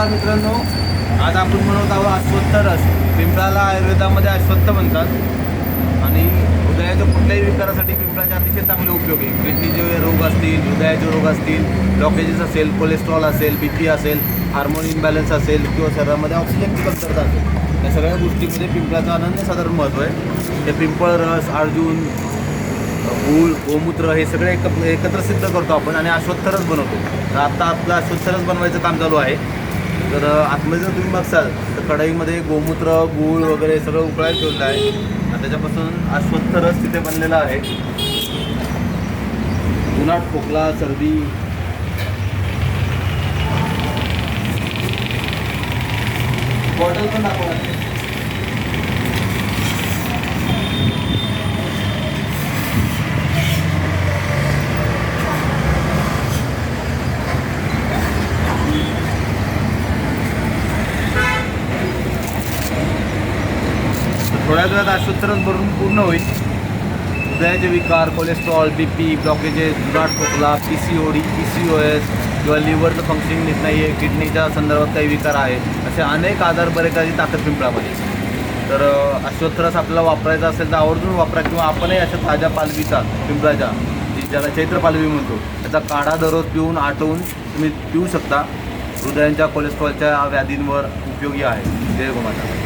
नमस्कार मित्रांनो. आज आपण म्हणत आहोत अश्वत्थ रस. पिंपळाला आयुर्वेदामध्ये अश्वत्थ म्हणतात. आणि हृदयाच्या कुठल्याही विकारासाठी पिंपळाचे अतिशय चांगले उपयोग आहे. किडनीचे रोग असतील हृदयाचे रोग असतील ब्लॉकेजेस असेल कोलेस्ट्रॉल असेल बी पी असेल हार्मोन इम्बॅलन्स असेल किंवा शरीरामध्ये ऑक्सिजनची कमतरता असेल. या सगळ्या गोष्टीमध्ये पिंपळाचं अनन्यसाधारण महत्त्व आहे. ते पिंपळ रस अर्जुन गूळ गोमूत्र हे सगळे एक एकत्र सिद्ध करतो आपण आणि अश्वत्थरस बनवतो. तर आत्ता आपलं अश्वत्थरस बनवायचं काम चालू आहे. तर आतमध्ये जर तुम्ही बघसाल तर कढईमध्ये गोमूत्र गूळ वगैरे सगळं उकळायला ठेवलं आहे. त्याच्यापासून अस्वस्थ रस तिथे बनलेला आहे. उन्हाट खोकला सर्दी. बॉटल पण दाखवणार थोड्या वेळात अश्वत्थरस भरून पूर्ण होईल. हृदयाचे विकार कोलेस्ट्रॉल बी पी ब्लॉकेजेस दुधाट खोकला P C O D P C O S किंवा लिव्हरचं फंक्शनिंग नीट नाही आहे किडनीच्या संदर्भात काही विकार आहेत असे अनेक आजार बरे काही ताकद पिंपळामध्ये. तर अश्वत्थरस आपल्याला वापरायचा असेल तर आवर्जून वापरा किंवा आपणही अशा ताज्या पालवीचा पिंपळाच्या ज्याला चैत्र पालवी म्हणतो त्याचा काढा दररोज पिऊन आटवून तुम्ही पिऊ शकता. हृदयांच्या कोलेस्ट्रॉलच्या व्याधींवर उपयोगी आहे. जय गोमाता